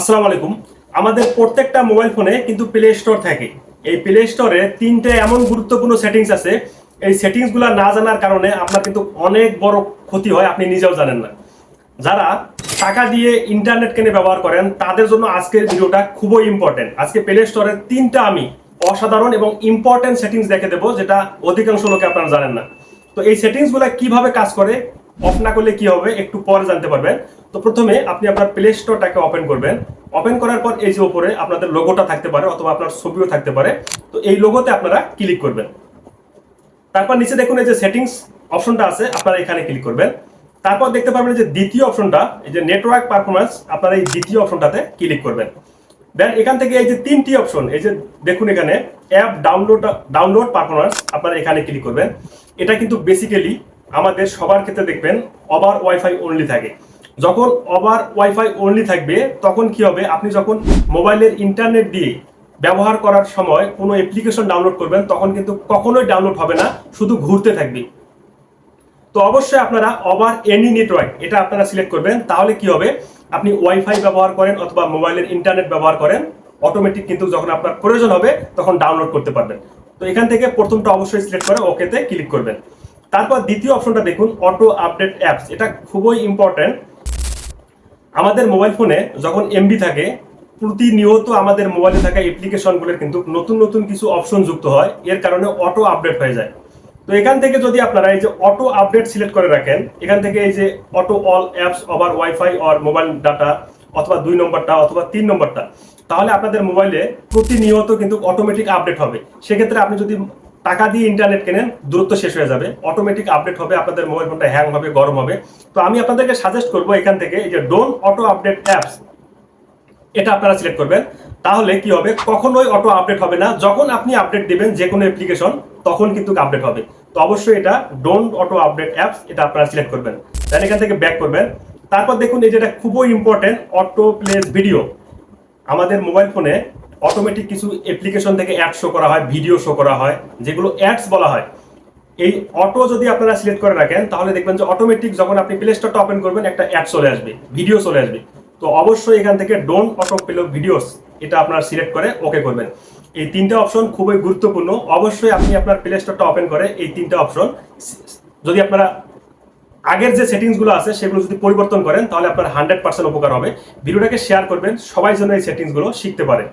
আসসালামু আলাইকুম। আমাদের প্রত্যেকটা মোবাইল ফোনে কিন্তু প্লে স্টোর থাকে। এই প্লে স্টোরে তিনটে এমন গুরুত্বপূর্ণ সেটিংস আছে। এই সেটিংসগুলো না জানার কারণে আপনার কিন্তু অনেক বড় ক্ষতি হয়, আপনি নিজেও জানেন না। যারা টাকা দিয়ে ইন্টারনেট কেনে ব্যবহার করেন, তাদের জন্য আজকের ভিডিওটা খুবই ইম্পর্টেন্ট আজকে প্লে স্টোরের তিনটা আমি অসাধারণ এবং ইম্পর্টেন্ট সেটিংস দেখে দেবো, যেটা অধিকাংশ লোকে আপনারা জানেন না। তো এই সেটিংসগুলো কীভাবে কাজ করে অফ না করলে কি হবে, একটু পরে জানতে পারবেন। তো প্রথমে আপনি আপনার প্লে স্টোরটাকে ওপেন করবেন। ওপেন করার পর এই যে উপরে আপনাদের লোগোটা থাকতে পারে অথবা আপনার ছবিও থাকতে পারে। তো এই লোগোতে আপনারা ক্লিক করবেন। তারপর নিচে দেখুন এই যে সেটিংস অপশনটা আছে, আপনারা এখানে ক্লিক করবেন। তারপর দেখতে পাবেন যে দ্বিতীয় অপশনটা এই যে নেটওয়ার্ক পারফরমেন্স আপনারা এই দ্বিতীয় অপশনটাতে ক্লিক করবেন। দেন এখান থেকে এই যে তিনটি অপশন এই যে দেখুন এখানে অ্যাপ ডাউনলোড ডাউনলোড পারফরমেন্স আপনারা এখানে ক্লিক করবেন। এটা কিন্তু বেসিক্যালি আমাদের সবার ক্ষেত্রে দেখবেন ওভার ওয়াইফাই অনলি থাকে। যখন ওভার ওয়াইফাই অনলি থাকবে, তখন কি হবে? আপনি যখন মোবাইলের ইন্টারনেট দিয়ে ব্যবহার করার সময় কোনো অ্যাপ্লিকেশন ডাউনলোড করবেন, তখন কিন্তু কখনোই ডাউনলোড হবে না, শুধু ঘুরতে থাকবে। তো অবশ্যই আপনারা ওভার এনি নেটওয়ার্ক এটা আপনারা সিলেক্ট করবেন, তাহলে কি হবে? আপনি ওয়াইফাই ব্যবহার করেন অথবা মোবাইলের ইন্টারনেট ব্যবহার করেন অটোমেটিক কিন্তু যখন আপনার প্রয়োজন হবে, তখন ডাউনলোড করতে পারবেন। তো এখান থেকে প্রথমটা অবশ্যই সিলেক্ট করে ওকেতে ক্লিক করবেন। তারপর দ্বিতীয় অপশনটা দেখুন অটো আপডেট অ্যাপস এটা খুবই ইম্পর্টেন্ট আমাদের মোবাইল ফোনে যখন এমবি থাকে, প্রতিনিয়ত আমাদের মোবাইলে থাকা অ্যাপ্লিকেশনগুলোর কিন্তু নতুন নতুন কিছু অপশন যুক্ত হয়। এর কারণে অটো আপডেট হয়ে যায়। তো এখান থেকে যদি আপনারা এই যে অটো আপডেট সিলেক্ট করে রাখেন, এখান থেকে এই যে auto all apps over wifi or mobile data অথবা দুই নম্বরটা অথবা তিন নম্বরটা, তাহলে আপনাদের মোবাইলে প্রতিনিয়ত কিন্তু অটোমেটিক আপডেট হবে। সেক্ষেত্রে আপনি যদি টাকা দিয়ে ইন্টারনেট কেনেন, দূরত্ব শেষ হয়ে যাবে অটোমেটিক আপডেট হবে, আপনাদের মোবাইল ফোনটা হ্যাং হবে, গরম হবে। তো আমি আপনাদেরকে সাজেস্ট করব এখান থেকে এই যে ডোন্ট অটো আপডেট অ্যাপস এটা আপনারা সিলেক্ট করবেন। তাহলে কি হবে? কখনোই অটো আপডেট হবে না। যখন আপনি আপডেট দিবেন যে কোনো অ্যাপ্লিকেশন তখন কিন্তু আপডেট হবে। তো অবশ্যই এটা ডোন্ট অটো আপডেট অ্যাপস এটা আপনারা সিলেক্ট করবেন। দেন এখান থেকে ব্যাক করবেন। তারপর দেখুন এই যেটা খুবই ইম্পর্টেন্ট অটো প্লেস ভিডিও আমাদের মোবাইল ফোনে অটোমেটিক কিছু অ্যাপ্লিকেশন থেকে অ্যাড শো করা হয় ভিডিও শো করা হয়, যেগুলো অ্যাডস বলা হয়। এই অটো যদি আপনারা সিলেক্ট করে রাখেন, তাহলে দেখবেন যে অটোমেটিক যখন আপনি প্লে স্টোরটা ওপেন করবেন, একটা অ্যাড চলে আসবে ভিডিও চলে আসবে। তো অবশ্যই এখান থেকে ডোন্ট অটো প্লে ভিডিওস এটা আপনারা সিলেক্ট করে ওকে করবেন। এই তিনটা অপশন খুবই গুরুত্বপূর্ণ। অবশ্যই আপনি আপনার প্লে স্টোরটা ওপেন করে এই তিনটা অপশন যদি আপনারা আগের যে সেটিংসগুলো আছে, সেগুলো যদি পরিবর্তন করেন, তাহলে আপনার হান্ড্রেড পার্সেন্ট উপকার হবে। ভিডিওটাকে শেয়ার করবেন, সবাই যেন এই সেটিংসগুলো শিখতে পারে।